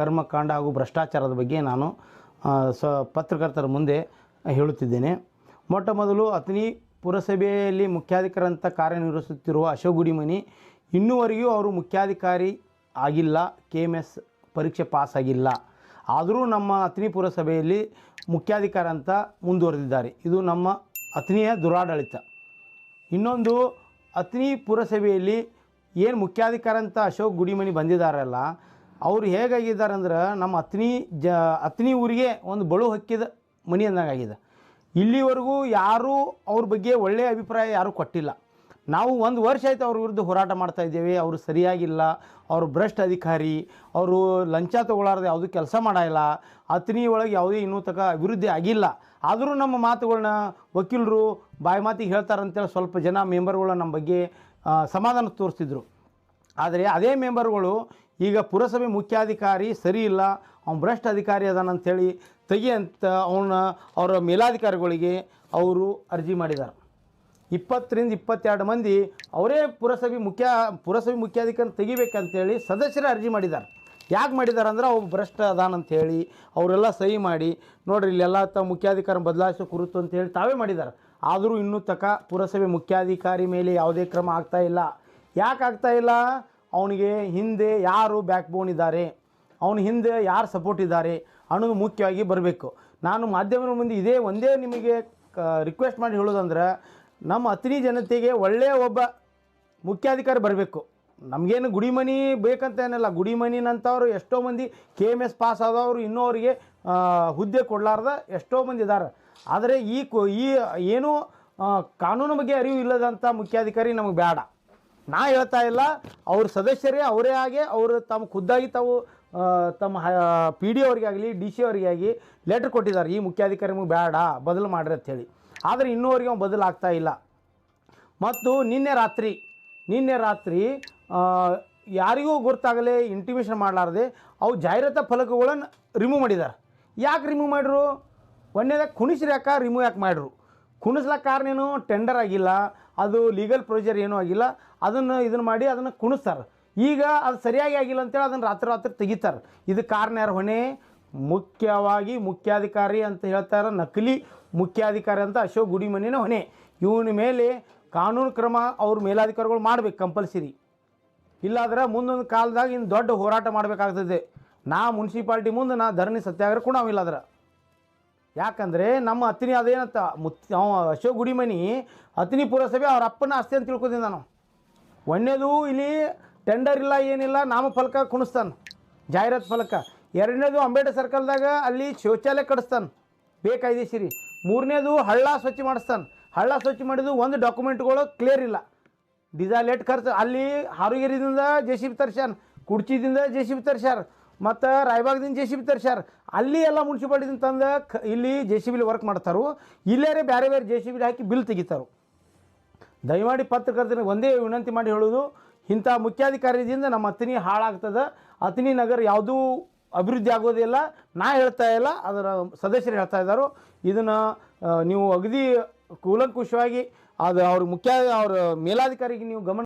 ಕರ್ಮಕಾಂಡ ಹಾಗೂ ಭ್ರಷ್ಟಾಚಾರದ ಬಗ್ಗೆ ನಾನು ಸ, ಪತ್ರಕರ್ತರ ಮುಂದೆ ಹೇಳುತ್ತಿದ್ದೇನೆ. ಮೊಟ್ಟ ಮೊದಲು ಅತನಿ ಪುರಸಭೆಯಲ್ಲಿ ಮುಖ್ಯಾಧಿಕಾರಂತ ಕಾರ್ಯನಿರ್ವಹಿಸುತ್ತಿರುವ ಅಶೋಕ್ ಗುಡಿಮನಿ, ಇನ್ನೂವರೆಗೂ ಅವರು ಮುಖ್ಯಾಧಿಕಾರಿ ಆಗಿಲ್ಲ ಕೆ ಎಂ ಎಸ್ ಪರೀಕ್ಷೆ ಪಾಸ್ ಆಗಿಲ್ಲ ಆದರೂ ನಮ್ಮ ಅತನಿ ಪುರಸಭೆಯಲ್ಲಿ ಮುಖ್ಯಾಧಿಕಾರ ಅಂತ ಮುಂದುವರೆದಿದ್ದಾರೆ. ಇದು ನಮ್ಮ ಅತನಿಯ ದುರಾಡಳಿತ. ಇನ್ನೊಂದು ಅತ್ನಿ ಪುರಸಭೆಯಲ್ಲಿ ಏನು ಮುಖ್ಯಾಧಿಕಾರ ಅಂತ ಅಶೋಕ್ ಗುಡಿಮನಿ ಬಂದಿದ್ದಾರಲ್ಲ ಅವ್ರು ಹೇಗಾಗಿದ್ದಾರೆ ಅಂದ್ರೆ ನಮ್ಮ ಅತ್ನಿ ಜ ಅತ್ನಿ ಊರಿಗೆ ಒಂದು ಬಳು ಹಕ್ಕಿದ ಮನಿ ಅಂದಂಗಾಗಿದೆ. ಇಲ್ಲಿವರೆಗೂ ಯಾರೂ ಅವ್ರ ಬಗ್ಗೆ ಒಳ್ಳೆಯ ಅಭಿಪ್ರಾಯ ಯಾರೂ ಕೊಟ್ಟಿಲ್ಲ. ನಾವು ಒಂದು ವರ್ಷ ಆಯ್ತು ಅವ್ರ ವಿರುದ್ಧ ಹೋರಾಟ ಮಾಡ್ತಾ ಇದ್ದೇವೆ, ಅವರು ಸರಿಯಾಗಿಲ್ಲ, ಅವರು ಭ್ರಷ್ಟ ಅಧಿಕಾರಿ, ಅವರು ಲಂಚ ತೊಗೊಳಾರ್ದು ಯಾವುದೂ ಕೆಲಸ ಮಾಡಲ್ಲ ಅತ್ನಿ ಒಳಗೆ ಯಾವುದೇ ಇನ್ನೂ ತಕ ಅಭಿವೃದ್ಧಿ ಆಗಿಲ್ಲ. ಆದರೂ ನಮ್ಮ ಮಾತುಗಳನ್ನ ವಕೀಲರು ಬಾಯಿ ಮಾತಿಗೆ ಹೇಳ್ತಾರಂತೇಳಿ ಸ್ವಲ್ಪ ಜನ ಮೆಂಬರ್ಗಳು ನಮ್ಮ ಬಗ್ಗೆ ಸಮಾಧಾನ ತೋರಿಸ್ತಿದ್ರು. ಆದರೆ ಅದೇ ಮೆಂಬರ್ಗಳು ಈಗ ಪುರಸಭೆ ಮುಖ್ಯಾಧಿಕಾರಿ ಸರಿ ಇಲ್ಲ, ಅವ್ನು ಭ್ರಷ್ಟ ಅಧಿಕಾರಿ ಅದಾನಂಥೇಳಿ ತೆಗಿ ಅಂತ ಅವನ, ಅವರ ಮೇಲಾಧಿಕಾರಿಗಳಿಗೆ ಅವರು ಅರ್ಜಿ ಮಾಡಿದ್ದಾರೆ ಇಪ್ಪತ್ತರಿಂದ ಇಪ್ಪತ್ತೆರಡು ಮಂದಿ ಅವರೇ ಪುರಸಭೆ ಮುಖ್ಯ, ಪುರಸಭೆ ಮುಖ್ಯಾಧಿಕಾರಿ ತೆಗಿಬೇಕಂತೇಳಿ ಸದಸ್ಯರೇ ಅರ್ಜಿ ಮಾಡಿದ್ದಾರೆ ಯಾಕೆ ಮಾಡಿದ್ದಾರೆ ಅಂದ್ರೆ ಅವ್ರು ಭ್ರಷ್ಟ ಹೇಳಿ ಅವರೆಲ್ಲ ಸಹಿ ಮಾಡಿ, ನೋಡ್ರಿ ಇಲ್ಲೆಲ್ಲ ತ ಮುಖ್ಯಾಧಿಕಾರ ಬದಲಾಯಿಸೋ ಕುರಿತು ಅಂತೇಳಿ ತಾವೇ ಮಾಡಿದ್ದಾರೆ ಆದರೂ ಇನ್ನೂ ತಕ ಪುರಸಭೆ ಮುಖ್ಯಾಧಿಕಾರಿ ಮೇಲೆ ಯಾವುದೇ ಕ್ರಮ ಆಗ್ತಾ ಇಲ್ಲ. ಯಾಕೆ ಆಗ್ತಾ ಇಲ್ಲ? ಅವನಿಗೆ ಹಿಂದೆ ಯಾರು ಬ್ಯಾಕ್ ಬೋನ್ ಇದ್ದಾರೆ? ಅವನ ಹಿಂದೆ ಯಾರು ಸಪೋರ್ಟ್ ಇದ್ದಾರೆ ಅನ್ನೋದು ಮುಖ್ಯವಾಗಿ ಬರಬೇಕು. ನಾನು ಮಾಧ್ಯಮದ ಮುಂದೆ ಇದೇ ಒಂದೇ ನಿಮಗೆ ರಿಕ್ವೆಸ್ಟ್ ಮಾಡಿ ಹೇಳೋದಂದ್ರೆ, ನಮ್ಮ ಅತಿನಿ ಜನತೆಗೆ ಒಳ್ಳೆಯ ಒಬ್ಬ ಮುಖ್ಯಾಧಿಕಾರಿ ಬರಬೇಕು. ನಮಗೇನು ಗುಡಿಮನಿ ಬೇಕಂತ ಏನಿಲ್ಲ ಗುಡಿಮನಿನಂಥವ್ರು ಎಷ್ಟೋ ಮಂದಿ ಕೆ ಎಂ ಎಸ್ ಪಾಸ್ ಆದವರು ಇನ್ನೂ ಅವರಿಗೆ ಹುದ್ದೆ ಕೊಡಲಾರ್ದ ಎಷ್ಟೋ ಮಂದಿ ಇದ್ದಾರೆ ಆದರೆ ಈ ಕು, ಈ, ಏನು ಕಾನೂನು ಬಗ್ಗೆ ಅರಿವು ಇಲ್ಲದಂಥ ಮುಖ್ಯಾಧಿಕಾರಿ ನಮಗೆ ಬೇಡ. ನಾ ಹೇಳ್ತಾ ಇಲ್ಲ, ಅವ್ರ ಸದಸ್ಯರೇ ಅವರೇ ಆಗಿ ಅವರು ತಮ್ಮ ಖುದ್ದಾಗಿ ತಾವು ತಮ್ಮ ಪಿ ಡಿ ಅವರಿಗಾಗಲಿ ಡಿ ಸಿ ಅವರಿಗಾಗಿ ಲೆಟ್ರ್ ಕೊಟ್ಟಿದ್ದಾರೆ. ಈ ಮುಖ್ಯಾಧಿಕಾರಿ ನಮಗೆ ಬೇಡ, ಬದಲು ಮಾಡ್ರಿ ಅಂತೇಳಿ ಆದರೆ ಇನ್ನೂವರೆಗೆ ಅವ್ನು ಬದಲಾಗ್ತಾ ಇಲ್ಲ. ಮತ್ತು ನಿನ್ನೆ ರಾತ್ರಿ ನಿನ್ನೆ ರಾತ್ರಿ ಯಾರಿಗೂ ಗೊತ್ತಾಗಲಿ ಇಂಟಿಮೇಷನ್ ಮಾಡಲಾರ್ದೆ ಅವು ಜಾಹೀರಾತ ಫಲಕಗಳನ್ನು ರಿಮೂವ್ ಮಾಡಿದ್ದಾರೆ ಯಾಕೆ ರಿಮೂವ್ ಮಾಡಿರು ಒಂದೇದಾಗ ಕುಣಿಸ್ರಿ ಯಾಕೆ ರಿಮೂವ್ ಯಾಕೆ ಮಾಡಿರು ಕುಣಿಸ್ಲಕ್ಕ ಕಾರಣ ಏನು? ಟೆಂಡರ್ ಆಗಿಲ್ಲ. ಅದು ಲೀಗಲ್ ಪ್ರೊಸೀಜರ್ ಏನೂ ಆಗಿಲ್ಲ. ಅದನ್ನು ಇದನ್ನು ಮಾಡಿ ಅದನ್ನು ಕುಣಿಸ್ತಾರೆ. ಈಗ ಅದು ಸರಿಯಾಗಿ ಆಗಿಲ್ಲ ಅಂತೇಳಿ ಅದನ್ನು ರಾತ್ರಿ ರಾತ್ರಿ ತೆಗಿತಾರೆ. ಇದು ಕಾರಣ ಯಾರು ಹೊಣೆ? ಮುಖ್ಯವಾಗಿ ಮುಖ್ಯಾಧಿಕಾರಿ ಅಂತ ಹೇಳ್ತಾರೆ ನಕಲಿ ಮುಖ್ಯಾಧಿಕಾರಿ ಅಂತ ಅಶೋಕ್ ಗುಡಿಮನಿನ ಹೊಣೆ. ಇವನ ಮೇಲೆ ಕಾನೂನು ಕ್ರಮ ಅವ್ರ ಮೇಲಾಧಿಕಾರಿಗಳು ಮಾಡ್ಬೇಕು ಕಂಪಲ್ಸರಿ ಇಲ್ಲಾದ್ರೆ ಮುಂದೊಂದು ಕಾಲದಾಗ ಇನ್ನು ದೊಡ್ಡ ಹೋರಾಟ ಮಾಡಬೇಕಾಗ್ತದೆ. ನಾ ಮುನ್ಸಿಪಾಲ್ಟಿ ಮುಂದೆ ನಾ ಧರಣಿ ಸತ್ಯಾಗ್ರಹ ಕೂಡ ನಾವಿಲ್ಲದ್ರ ಯಾಕಂದರೆ ನಮ್ಮ ಅತ್ತಿನಿ ಅದೇನಂತ ಮುತ್ ಅವ ಅಶೋಕ್ ಗುಡಿಮನಿ, ಅತ್ತಿನಿ ಪುರಸಭೆ ಅವ್ರ ಅಪ್ಪನ ಆಸ್ತಿ ಅಂತ ತಿಳ್ಕೊತೀನಿ ನಾನು. ಒಂದನೇದು ಇಲ್ಲಿ ಟೆಂಡರ್ ಇಲ್ಲ, ಏನಿಲ್ಲ, ನಾಮ ಫಲಕ ಕುಣಿಸ್ತಾನೆ, ಜಾಹೀರಾತು ಫಲಕ. ಎರಡನೇದು ಅಂಬೇಡ್ಕರ್ ಸರ್ಕಲ್ದಾಗ ಅಲ್ಲಿ ಶೌಚಾಲಯ ಕಡಿಸ್ತಾನೆ ಬೇಕಾಯ್ದೇಶಿರಿ ಮೂರನೇದು ಹಳ್ಳ ಸ್ವಚ್ಛ ಮಾಡಿಸ್ತಾನೆ, ಹಳ್ಳ ಸ್ವಚ್ಛ ಮಾಡಿದ್ದು ಒಂದು ಡಾಕ್ಯುಮೆಂಟ್ಗಳು ಕ್ಲಿಯರ್ ಇಲ್ಲ. ಡಿಸಾ ಲೇಟ್ ಖರ್ಚು ಅಲ್ಲಿ ಹಾರುಗೆರಿದಿಂದ ಜೆ ಸಿ ಬಿ ತರ್ಸ್ಯಾನ, ಕುಡ್ಚಿದಿಂದ ಜೆ ಸಿ ಬಿ ತರ್ಸ್ಯಾರ. ಮತ್ತು ರಾಯಬಾಗದಿಂದ ಜೆ ಸಿ ಬಿ ತರ್ಸ್ಯಾರ. ಅಲ್ಲಿ ಎಲ್ಲ ಮುನ್ಸಿಪಾಲ್ಟಿ ತಂದು ಕ, ಇಲ್ಲಿ ಜೆ ಸಿ ಬಿಲಿ ವರ್ಕ್ ಮಾಡ್ತಾರೋ. ಇಲ್ಲೇ ಬೇರೆ ಬೇರೆ ಜೆ ಸಿ ಬಿಲಿ ಹಾಕಿ ಬಿಲ್ ತೆಗಿತಾರೋ. ದಯಮಾಡಿ ಪತ್ರಕರ್ತರಿಗೆ ಒಂದೇ ವಿನಂತಿ ಮಾಡಿ ಹೇಳೋದು, ಇಂಥ ಮುಖ್ಯಾಧಿಕಾರಿದಿಂದ ನಮ್ಮ ಅತನಿ ಹಾಳಾಗ್ತದೆ. ಅತನಿ ನಗರ ಯಾವುದೂ ಅಭಿವೃದ್ಧಿ ಆಗೋದಿಲ್ಲ ನಾ ಹೇಳ್ತಾ ಇಲ್ಲ, ಅದರ ಸದಸ್ಯರು ಹೇಳ್ತಾ ಇದ್ದಾರೋ ಇದನ್ನು ನೀವು ಅಗದಿ ಕೂಲಂಕುಷವಾಗಿ, ಅದು ಅವ್ರ ಮುಖ್ಯ, ಅವ್ರ ಮೇಲಾಧಿಕಾರಿಗೆ ನೀವು ಗಮನ